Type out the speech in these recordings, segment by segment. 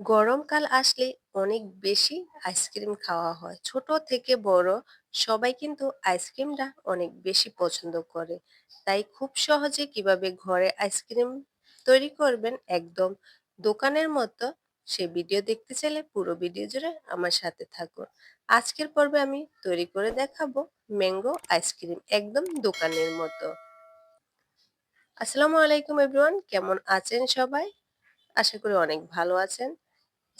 গরমকাল আসলে অনেক বেশি আইসক্রিম খাওয়া হয়। ছোট থেকে বড় সবাই কিন্তু আইসক্রিমটা অনেক বেশি পছন্দ করে। তাই খুব সহজে কীভাবে ঘরে আইসক্রিম তৈরি করবেন একদম দোকানের মতো সে ভিডিও দেখতে চাইলে পুরো ভিডিও জুড়ে আমার সাথে থাকুন। আজকের পর্বে আমি তৈরি করে দেখাবো ম্যাঙ্গো আইসক্রিম একদম দোকানের মতো। আসসালামু আলাইকুম এভরিওয়ান, কেমন আছেন সবাই? আশা করি অনেক ভালো আছেন।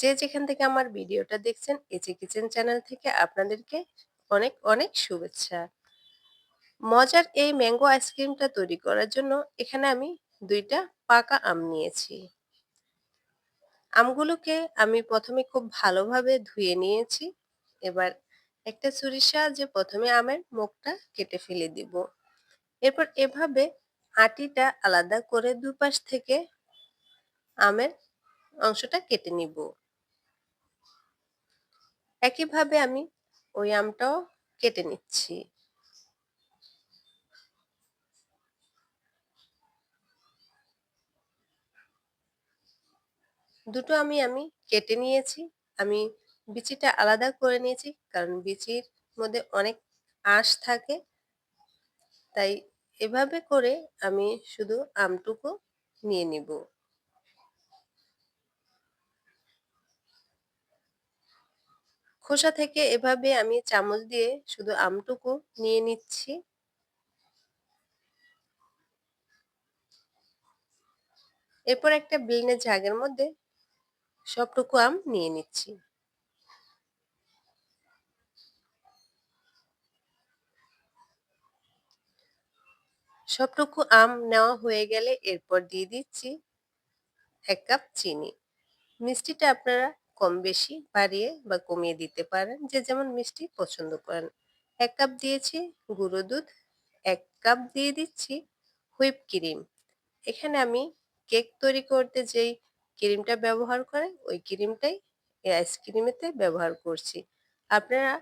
যে যেখান থেকে আমার ভিডিওটা দেখছেন এচে কিচেন চ্যানেল থেকে আপনাদেরকে অনেক অনেক শুভেচ্ছা। মজার এই ম্যাঙ্গো আইসক্রিমটা তৈরি করার জন্য এখানে আমি দুইটা পাকা আম নিয়েছি। আমগুলোকে আমি প্রথমে খুব ভালোভাবে ধুয়ে নিয়েছি। এবার একটা ছুরির সাহায্যে প্রথমে আমের মুখটা কেটে ফেলে দিব। এরপর এভাবে আটিটা আলাদা করে দুপাশ থেকে আমের অংশটা কেটে নিব। একইভাবে আমি ওই আমটাও কেটে নিচ্ছি। দুটো আমি আমি কেটে নিয়েছি। আমি বিচিটা আলাদা করে নিয়েছি, কারণ বিচির মধ্যে অনেক আঁশ থাকে। তাই এভাবে করে আমি শুধু আমটুকু নিয়ে নিব। খোসা থেকে এভাবে আমি চামচ দিয়ে শুধু আমটুকু নিয়ে নিচ্ছি। এরপর একটা বিলিনের ঝাগের মধ্যে সবটুকু আম নিয়ে নিচ্ছি। সবটুকু আম নেওয়া হয়ে গেলে এরপর দিয়ে দিচ্ছি এক কাপ চিনি। মিষ্টিটা আপনারা কম বেশি বাড়িয়ে বা কমিয়ে দিতে পারেন। যে যেমন মিষ্টি পছন্দ করেন। এক কাপ দিয়েছি গুঁড়ো দুধ, এক কাপ দিয়ে দিচ্ছি হুইপ ক্রিম। এখানে আমি কেক তৈরি করতে যেই ক্রিমটা ব্যবহার করে, ওই ক্রিমটাই, এই আইসক্রিমেতে ব্যবহার করছি। আপনারা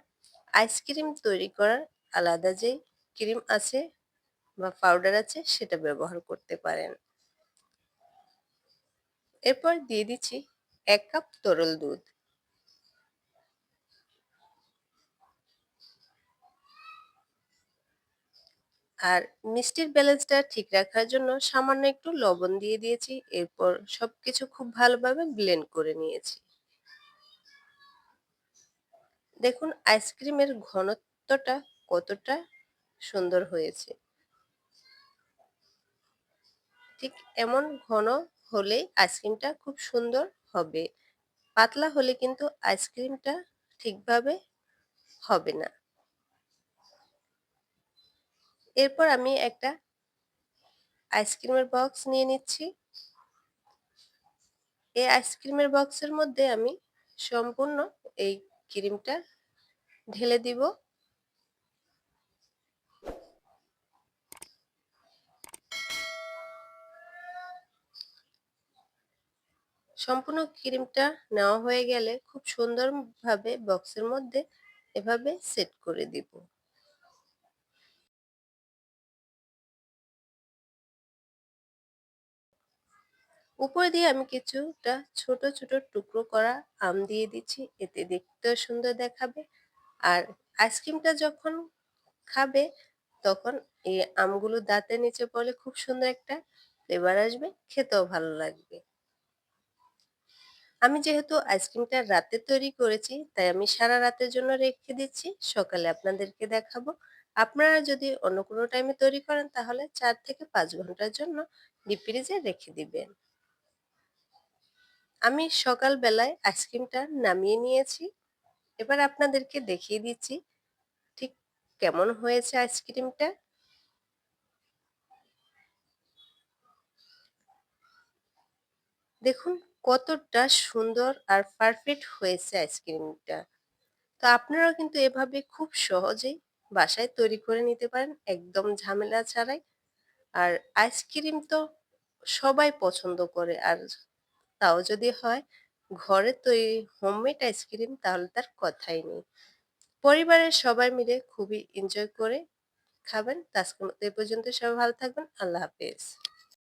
আইসক্রিম তৈরি করার আলাদা যেই ক্রিম আছে বা পাউডার আছে, সেটা ব্যবহার করতে পারেন। এরপর দিয়ে দিচ্ছি এক কাপ তরল দুধ। আর মিষ্টির ব্যালেন্সটা ঠিক রাখার জন্য সামান্য একটু লবণ দিয়ে দিয়েছি, এরপর সবকিছু খুব ভালোভাবে ব্লেন্ড করে নিয়েছি। দেখুন, আইসক্রিমের ঘনত্বটা কতটা সুন্দর হয়েছে। ঠিক এমন ঘন হলেই আইসক্রিমটা খুব সুন্দর হবে। পাতলা হলে কিন্তু আইসক্রিমটা ঠিকভাবে হবে না। এরপর আমি একটা আইসক্রিমের বক্স নিয়ে নিচ্ছি। এই আইসক্রিমের বক্সের মধ্যে আমি সম্পূর্ণ এই ক্রিমটা ঢেলে দিব। সম্পূর্ণ ক্রিমটা নেওয়া হয়ে গেলে খুব সুন্দরভাবে বক্সের মধ্যে এভাবে সেট করে দিব। উপর দিয়ে আমি কিছুটা ছোট ছোট টুকরো করা আম দিয়ে দিচ্ছি, এতে দেখতেও সুন্দর দেখাবে। আর আইসক্রিমটা যখন খাবে, তখন এই আমগুলো দাঁতের নিচে পড়লে খুব সুন্দর একটা ফ্লেভার আসবে, খেতেও ভালো লাগবে। আমি যেহেতু আইসক্রিমটা রাতে তৈরি করেছি, তাই আমি সারা রাতের জন্য রেখে দিচ্ছি। সকালে আপনাদেরকে দেখাবো। আপনারা যদি অন্য কোনো টাইমে তৈরি করেন, তাহলে চার থেকে পাঁচ ঘণ্টার জন্য ডিপ ফ্রিজে রেখে দিবেন। আমি সকালবেলায় আইসক্রিমটা নামিয়ে নিয়েছি। এবার আপনাদেরকে দেখিয়ে দিচ্ছি ঠিক কেমন হয়েছে আইসক্রিমটা। দেখুন কতটা সুন্দর আর পারফেক্ট হয়েছে আইসক্রিমটা। তো আপনারাও কিন্তু এভাবে খুব সহজেই বাসায় তৈরি করে নিতে পারেন, একদম ঝামেলা ছাড়াই। আর আইসক্রিম তো সবাই পছন্দ করে, আর তাও যদি হয় ঘরে তৈরি হোমমেড আইসক্রিম তাহলে তার কথাই নেই। পরিবারের সবাই মিলে খুবই এনজয় করে খাবেন। তো আজকের মতো এই পর্যন্ত সবাই ভালো থাকবেন। আল্লাহ হাফেজ।